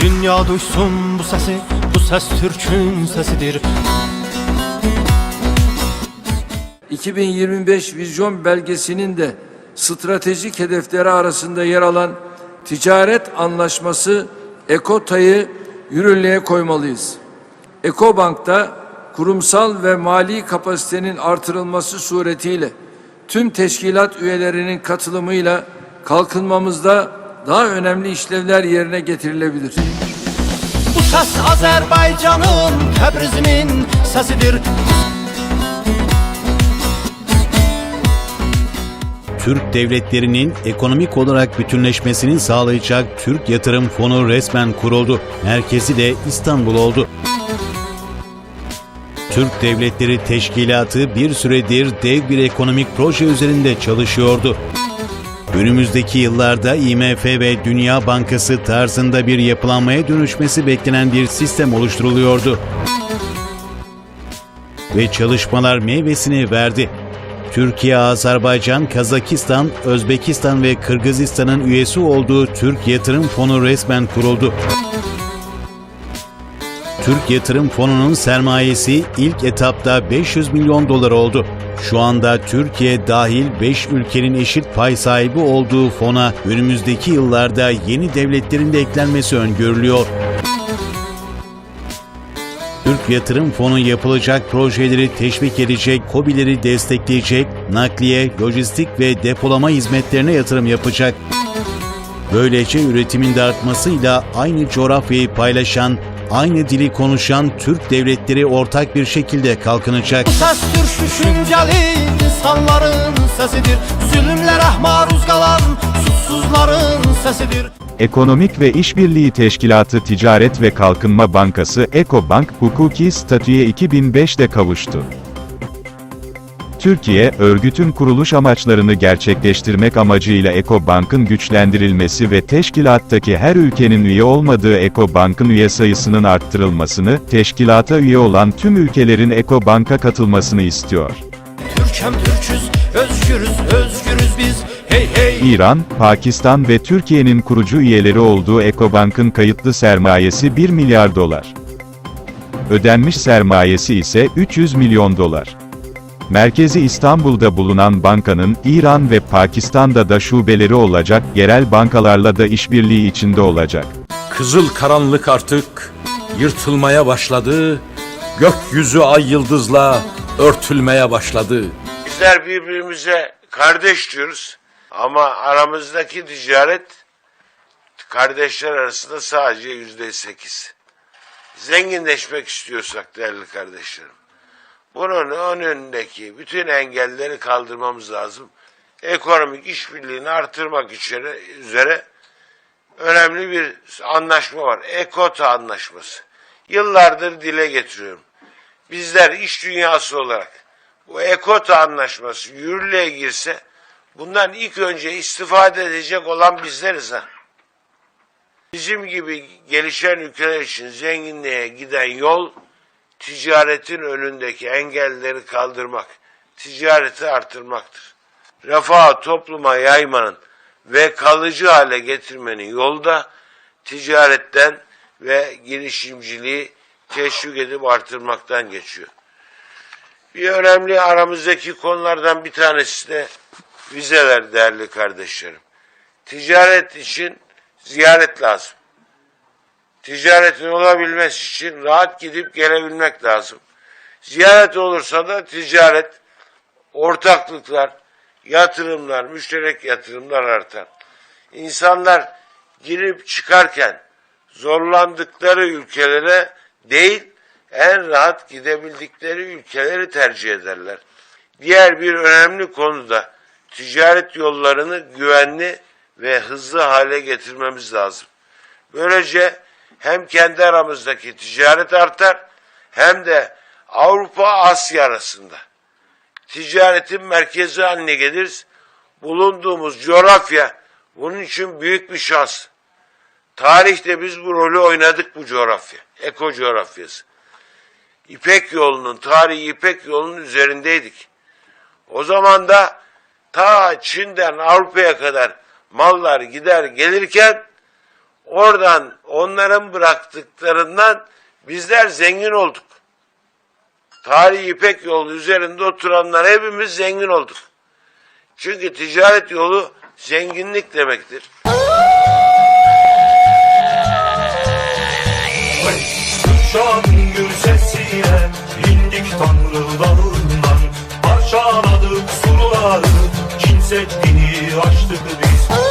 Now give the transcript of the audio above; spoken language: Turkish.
Dünya duysun bu sesi Bu ses Türk'ün sesidir 2025 vizyon belgesinin de stratejik hedefleri arasında yer alan ticaret anlaşması EKOTA'yı yürürlüğe koymalıyız. EKOBANK'ta kurumsal ve mali kapasitenin artırılması suretiyle tüm teşkilat üyelerinin katılımıyla kalkınmamızda daha önemli işlevler yerine getirilebilir. Bu ses Azerbaycan'ın Təbrizimin sesidir Türk devletlerinin ekonomik olarak bütünleşmesini sağlayacak Türk Yatırım Fonu resmen kuruldu. Merkezi de İstanbul oldu. Türk Devletleri Teşkilatı bir süredir dev bir ekonomik proje üzerinde çalışıyordu. Önümüzdeki yıllarda IMF ve Dünya Bankası tarzında bir yapılanmaya dönüşmesi beklenen bir sistem oluşturuluyordu. Ve çalışmalar meyvesini verdi. Türkiye, Azerbaycan, Kazakistan, Özbekistan ve Kırgızistan'ın üyesi olduğu Türk Yatırım Fonu resmen kuruldu. Türk Yatırım Fonu'nun sermayesi ilk etapta 500 milyon dolar oldu. Şu anda Türkiye dahil 5 ülkenin eşit pay sahibi olduğu fona önümüzdeki yıllarda yeni devletlerin de eklenmesi öngörülüyor. Türk Yatırım Fonu yapılacak projeleri teşvik edecek, KOBİ'leri destekleyecek, nakliye, lojistik ve depolama hizmetlerine yatırım yapacak. Böylece üretimin de artmasıyla aynı coğrafyayı paylaşan, aynı dili konuşan Türk devletleri ortak bir şekilde kalkınacak. Ses Türk düşünceli insanların sesidir Zulümlere maruz kalan suçsuzların sesidir Ekonomik ve İşbirliği Teşkilatı Ticaret ve Kalkınma Bankası Ekobank hukuki statüye 2005'te kavuştu. Türkiye, örgütün kuruluş amaçlarını gerçekleştirmek amacıyla Ekobank'ın güçlendirilmesi ve teşkilattaki her ülkenin üye olmadığı Ekobank'ın üye sayısının arttırılmasını, teşkilata üye olan tüm ülkelerin Ekobank'a katılmasını istiyor. Türkem Türküz, özgürüz, özgürüz biz Hey hey İran, Pakistan ve Türkiye'nin kurucu üyeleri olduğu Ekobank'ın kayıtlı sermayesi 1 milyar dolar. Ödenmiş sermayesi ise 300 milyon dolar. Merkezi İstanbul'da bulunan bankanın İran ve Pakistan'da da şubeleri olacak, yerel bankalarla da işbirliği içinde olacak. Kızıl karanlık artık yırtılmaya başladı. Gökyüzü ay yıldızla örtülmeye başladı. Bizler birbirimize kardeş diyoruz ama aramızdaki ticaret kardeşler arasında sadece yüzde sekiz. Zenginleşmek istiyorsak değerli kardeşlerim, bunun önündeki bütün engelleri kaldırmamız lazım. Ekonomik işbirliğini artırmak içeri, üzere önemli bir anlaşma var. Ekota anlaşması. Yıllardır dile getiriyorum. Bizler iş dünyası olarak bu Ekota anlaşması yürürlüğe girse bundan ilk önce istifade edecek olan bizleriz ha. Bizim gibi gelişen ülkeler için zenginliğe giden yol ticaretin önündeki engelleri kaldırmak, ticareti artırmaktır. Refahı topluma yaymanın ve kalıcı hale getirmenin yolu da ticaretten ve girişimciliği teşvik edip artırmaktan geçiyor. Bir önemli aramızdaki konulardan bir tanesi de vizeler değerli kardeşlerim. Ticaret için ziyaret lazım. Ticaretin olabilmesi için rahat gidip gelebilmek lazım. Ziyaret olursa da ticaret, ortaklıklar, yatırımlar, müşterek yatırımlar artar. İnsanlar girip çıkarken zorlandıkları ülkelere değil, en rahat gidebildikleri ülkeleri tercih ederler. Diğer bir önemli konu da ticaret yollarını güvenli ve hızlı hale getirmemiz lazım. Böylece hem kendi aramızdaki ticaret artar hem de Avrupa Asya arasında ticaretin merkezi haline geliriz. Bulunduğumuz coğrafya bunun için büyük bir şans. Tarihte biz bu rolü oynadık bu coğrafya. Eko coğrafyası. İpek yolunun, tarihi İpek yolunun üzerindeydik. O zaman da ta Çin'den Avrupa'ya kadar mallar gider gelirken Oradan onların bıraktıklarından bizler zengin olduk. Tarihi İpek yolu üzerinde oturanlar hepimiz zengin olduk. Çünkü ticaret yolu zenginlik demektir. Şan gül sesiyle indik Tanrı dağından Parçaladık surları Kin Seddi'ni açtık biz